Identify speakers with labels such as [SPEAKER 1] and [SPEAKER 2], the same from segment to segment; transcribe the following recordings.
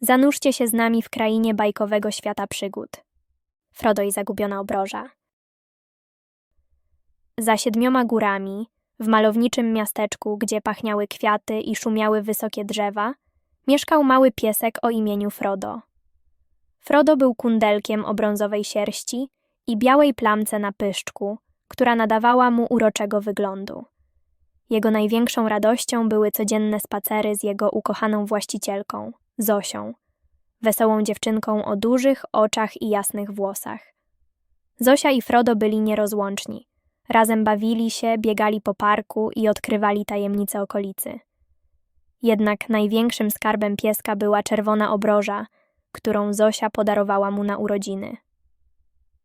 [SPEAKER 1] Zanurzcie się z nami w krainie bajkowego świata przygód. Frodo i zagubiona obroża. Za siedmioma górami, w malowniczym miasteczku, gdzie pachniały kwiaty i szumiały wysokie drzewa, mieszkał mały piesek o imieniu Frodo. Frodo był kundelkiem o brązowej sierści i białej plamce na pyszczku, która nadawała mu uroczego wyglądu. Jego największą radością były codzienne spacery z jego ukochaną właścicielką, Zosią, wesołą dziewczynką o dużych oczach i jasnych włosach. Zosia i Frodo byli nierozłączni. Razem bawili się, biegali po parku i odkrywali tajemnice okolicy. Jednak największym skarbem pieska była czerwona obroża, którą Zosia podarowała mu na urodziny.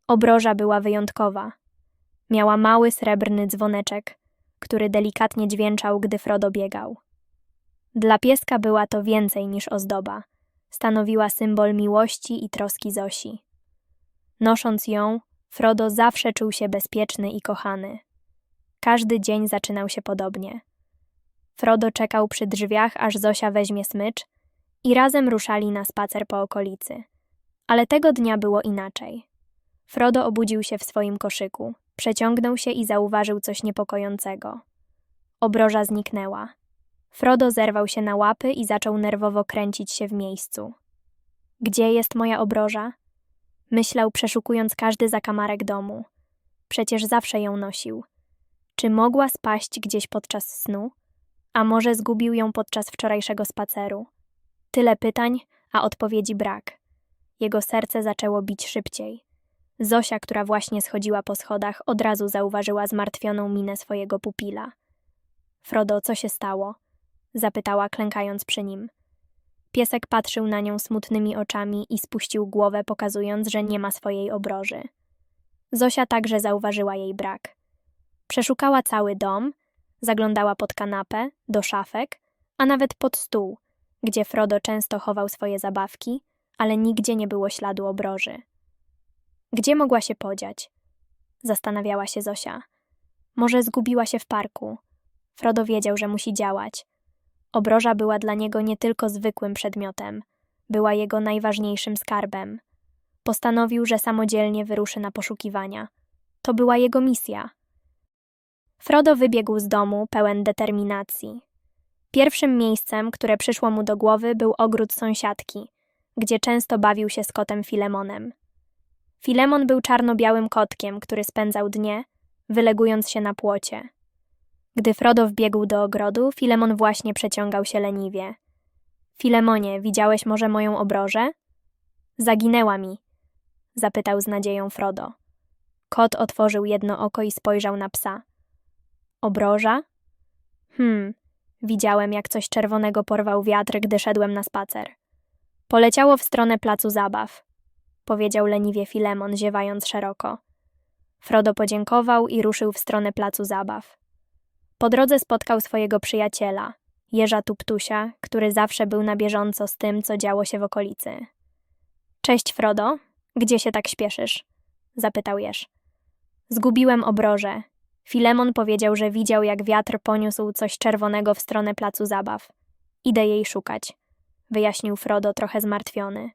[SPEAKER 1] Obroża była wyjątkowa. Miała mały srebrny dzwoneczek, który delikatnie dźwięczał, gdy Frodo biegał. Dla pieska była to więcej niż ozdoba. Stanowiła symbol miłości i troski Zosi. Nosząc ją, Frodo zawsze czuł się bezpieczny i kochany. Każdy dzień zaczynał się podobnie. Frodo czekał przy drzwiach, aż Zosia weźmie smycz i razem ruszali na spacer po okolicy. Ale tego dnia było inaczej. Frodo obudził się w swoim koszyku, przeciągnął się i zauważył coś niepokojącego. Obroża zniknęła. Frodo zerwał się na łapy i zaczął nerwowo kręcić się w miejscu. Gdzie jest moja obroża? Myślał, przeszukując każdy zakamarek domu. Przecież zawsze ją nosił. Czy mogła spaść gdzieś podczas snu? A może zgubił ją podczas wczorajszego spaceru? Tyle pytań, a odpowiedzi brak. Jego serce zaczęło bić szybciej. Zosia, która właśnie schodziła po schodach, od razu zauważyła zmartwioną minę swojego pupila. Frodo, co się stało? Zapytała, klękając przy nim. Piesek patrzył na nią smutnymi oczami i spuścił głowę, pokazując, że nie ma swojej obroży. Zosia także zauważyła jej brak. Przeszukała cały dom, zaglądała pod kanapę, do szafek, a nawet pod stół, gdzie Frodo często chował swoje zabawki, ale nigdzie nie było śladu obroży. Gdzie mogła się podziać? Zastanawiała się Zosia. Może zgubiła się w parku. Frodo wiedział, że musi działać. Obroża była dla niego nie tylko zwykłym przedmiotem, była jego najważniejszym skarbem. Postanowił, że samodzielnie wyruszy na poszukiwania. To była jego misja. Frodo wybiegł z domu pełen determinacji. Pierwszym miejscem, które przyszło mu do głowy, był ogród sąsiadki, gdzie często bawił się z kotem Filemonem. Filemon był czarno-białym kotkiem, który spędzał dnie, wylegując się na płocie. Gdy Frodo wbiegł do ogrodu, Filemon właśnie przeciągał się leniwie. Filemonie, widziałeś może moją obrożę? Zaginęła mi, zapytał z nadzieją Frodo. Kot otworzył jedno oko i spojrzał na psa. Obroża? Hmm, widziałem, jak coś czerwonego porwał wiatr, gdy szedłem na spacer. Poleciało w stronę placu zabaw, powiedział leniwie Filemon, ziewając szeroko. Frodo podziękował i ruszył w stronę placu zabaw. Po drodze spotkał swojego przyjaciela, Jeża Tuptusia, który zawsze był na bieżąco z tym, co działo się w okolicy. Cześć, Frodo. Gdzie się tak śpieszysz? zapytał Jeż. Zgubiłem obrożę. Filemon powiedział, że widział, jak wiatr poniósł coś czerwonego w stronę placu zabaw. Idę jej szukać, wyjaśnił Frodo trochę zmartwiony.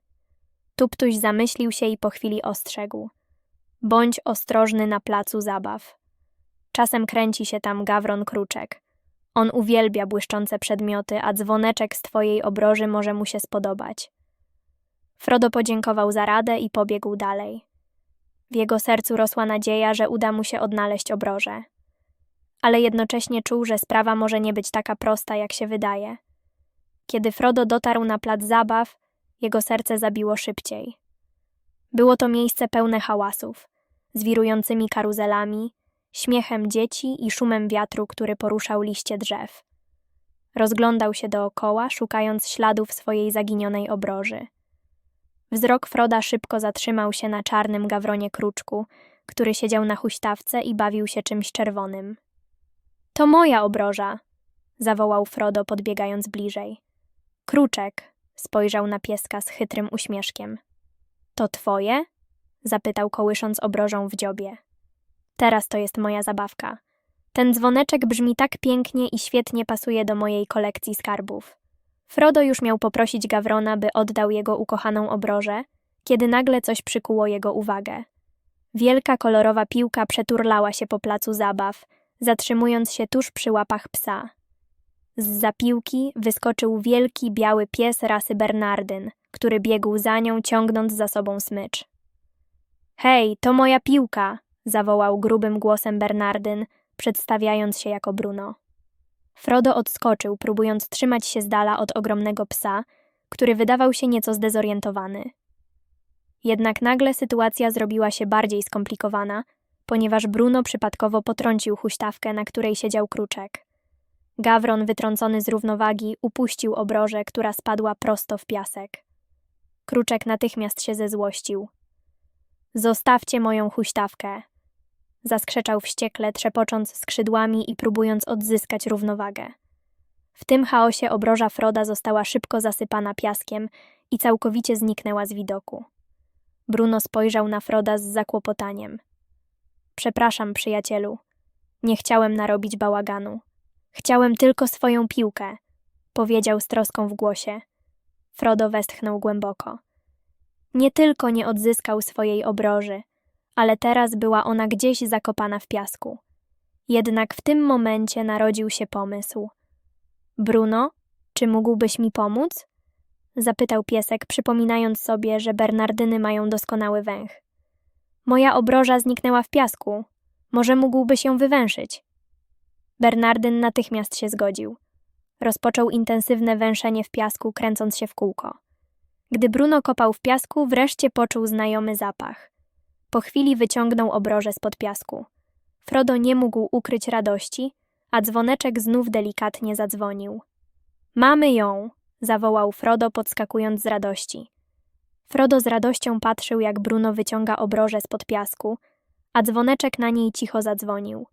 [SPEAKER 1] Tuptuś zamyślił się i po chwili ostrzegł. Bądź ostrożny na placu zabaw. Czasem kręci się tam gawron kruczek. On uwielbia błyszczące przedmioty, a dzwoneczek z twojej obroży może mu się spodobać. Frodo podziękował za radę i pobiegł dalej. W jego sercu rosła nadzieja, że uda mu się odnaleźć obrożę. Ale jednocześnie czuł, że sprawa może nie być taka prosta, jak się wydaje. Kiedy Frodo dotarł na plac zabaw, jego serce zabiło szybciej. Było to miejsce pełne hałasów, z wirującymi karuzelami, śmiechem dzieci i szumem wiatru, który poruszał liście drzew. Rozglądał się dookoła, szukając śladów swojej zaginionej obroży. Wzrok Froda szybko zatrzymał się na czarnym gawronie kruczku, który siedział na huśtawce i bawił się czymś czerwonym. To moja obroża! zawołał Frodo, podbiegając bliżej. Kruczek! spojrzał na pieska z chytrym uśmieszkiem. To twoje? zapytał, kołysząc obrożą w dziobie. Teraz to jest moja zabawka. Ten dzwoneczek brzmi tak pięknie i świetnie pasuje do mojej kolekcji skarbów. Frodo już miał poprosić Gawrona, by oddał jego ukochaną obrożę, kiedy nagle coś przykuło jego uwagę. Wielka kolorowa piłka przeturlała się po placu zabaw, zatrzymując się tuż przy łapach psa. Z zapiłki wyskoczył wielki biały pies rasy Bernardyn, który biegł za nią, ciągnąc za sobą smycz. Hej, to moja piłka! Zawołał grubym głosem Bernardyn, przedstawiając się jako Bruno. Frodo odskoczył, próbując trzymać się z dala od ogromnego psa, który wydawał się nieco zdezorientowany. Jednak nagle sytuacja zrobiła się bardziej skomplikowana, ponieważ Bruno przypadkowo potrącił huśtawkę, na której siedział kruczek. Gawron, wytrącony z równowagi, upuścił obrożę, która spadła prosto w piasek. Kruczek natychmiast się zezłościł. Zostawcie moją huśtawkę! Zaskrzeczał wściekle, trzepocząc skrzydłami i próbując odzyskać równowagę. W tym chaosie obroża Froda została szybko zasypana piaskiem i całkowicie zniknęła z widoku. Bruno spojrzał na Froda z zakłopotaniem. Przepraszam, przyjacielu. Nie chciałem narobić bałaganu. Chciałem tylko swoją piłkę, powiedział z troską w głosie. Frodo westchnął głęboko. Nie tylko nie odzyskał swojej obroży, ale teraz była ona gdzieś zakopana w piasku. Jednak w tym momencie narodził się pomysł. Bruno, czy mógłbyś mi pomóc? Zapytał piesek, przypominając sobie, że Bernardyny mają doskonały węch. Moja obroża zniknęła w piasku. Może mógłbyś ją wywęszyć? Bernardyn natychmiast się zgodził. Rozpoczął intensywne węszenie w piasku, kręcąc się w kółko. Gdy Bruno kopał w piasku, wreszcie poczuł znajomy zapach. Po chwili wyciągnął obrożę spod piasku. Frodo nie mógł ukryć radości, a dzwoneczek znów delikatnie zadzwonił. Mamy ją! zawołał Frodo, podskakując z radości. Frodo z radością patrzył, jak Bruno wyciąga obrożę spod piasku, a dzwoneczek na niej cicho zadzwonił.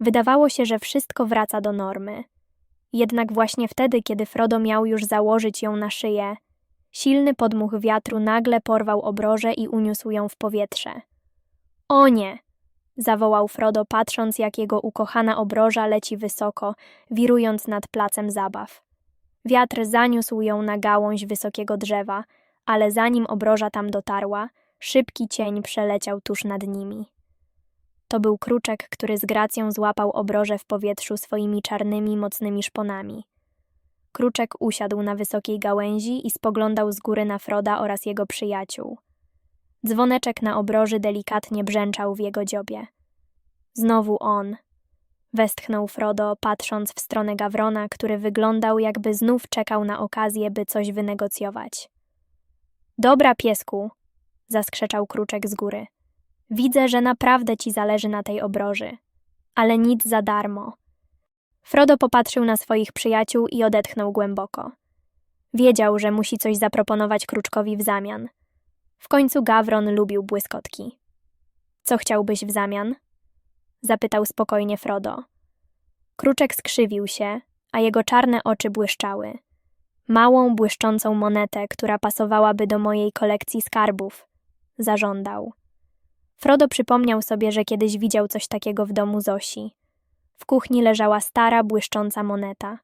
[SPEAKER 1] Wydawało się, że wszystko wraca do normy. Jednak właśnie wtedy, kiedy Frodo miał już założyć ją na szyję, silny podmuch wiatru nagle porwał obrożę i uniósł ją w powietrze. O nie! zawołał Frodo, patrząc, jak jego ukochana obroża leci wysoko, wirując nad placem zabaw. Wiatr zaniósł ją na gałąź wysokiego drzewa, ale zanim obroża tam dotarła, szybki cień przeleciał tuż nad nimi. To był kruczek, który z gracją złapał obrożę w powietrzu swoimi czarnymi, mocnymi szponami. Kruczek usiadł na wysokiej gałęzi i spoglądał z góry na Froda oraz jego przyjaciół. Dzwoneczek na obroży delikatnie brzęczał w jego dziobie. Znowu on. Westchnął Frodo, patrząc w stronę Gawrona, który wyglądał, jakby znów czekał na okazję, by coś wynegocjować. Dobra, piesku, zaskrzeczał Kruczek z góry. Widzę, że naprawdę ci zależy na tej obroży. Ale nic za darmo. Frodo popatrzył na swoich przyjaciół i odetchnął głęboko. Wiedział, że musi coś zaproponować Kruczkowi w zamian. W końcu Gawron lubił błyskotki. Co chciałbyś w zamian? Zapytał spokojnie Frodo. Kruczek skrzywił się, a jego czarne oczy błyszczały. Małą, błyszczącą monetę, która pasowałaby do mojej kolekcji skarbów. Zażądał. Frodo przypomniał sobie, że kiedyś widział coś takiego w domu Zosi. W kuchni leżała stara, błyszcząca moneta.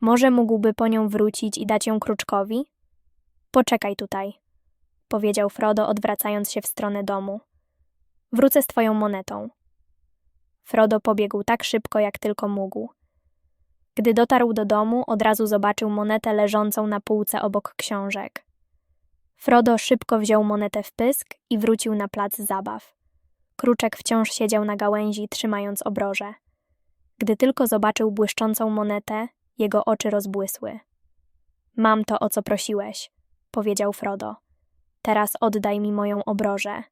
[SPEAKER 1] Może mógłby po nią wrócić i dać ją Kruczkowi? Poczekaj tutaj, powiedział Frodo, odwracając się w stronę domu. Wrócę z twoją monetą. Frodo pobiegł tak szybko, jak tylko mógł. Gdy dotarł do domu, od razu zobaczył monetę leżącą na półce obok książek. Frodo szybko wziął monetę w pysk i wrócił na plac zabaw. Kruczek wciąż siedział na gałęzi, trzymając obroże. Gdy tylko zobaczył błyszczącą monetę, jego oczy rozbłysły. Mam to, o co prosiłeś, powiedział Frodo. Teraz oddaj mi moją obrożę.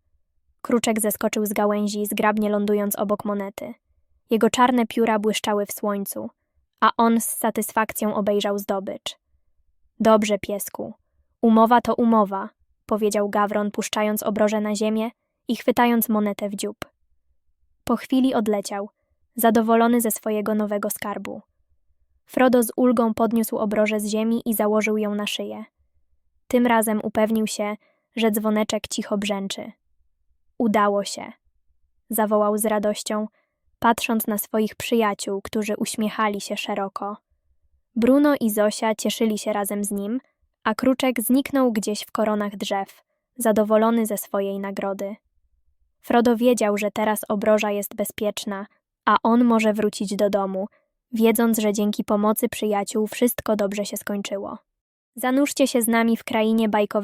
[SPEAKER 1] Kruczek zeskoczył z gałęzi, zgrabnie lądując obok monety. Jego czarne pióra błyszczały w słońcu, a on z satysfakcją obejrzał zdobycz. Dobrze, piesku. Umowa to umowa, powiedział Gawron, puszczając obrożę na ziemię i chwytając monetę w dziób. Po chwili odleciał, zadowolony ze swojego nowego skarbu. Frodo z ulgą podniósł obrożę z ziemi i założył ją na szyję. Tym razem upewnił się, że dzwoneczek cicho brzęczy. Udało się, zawołał z radością, patrząc na swoich przyjaciół, którzy uśmiechali się szeroko. Bruno i Zosia cieszyli się razem z nim, a kruczek zniknął gdzieś w koronach drzew, zadowolony ze swojej nagrody. Frodo wiedział, że teraz obroża jest bezpieczna, a on może wrócić do domu, wiedząc, że dzięki pomocy przyjaciół wszystko dobrze się skończyło. Zanurzcie się z nami w krainie bajkowego.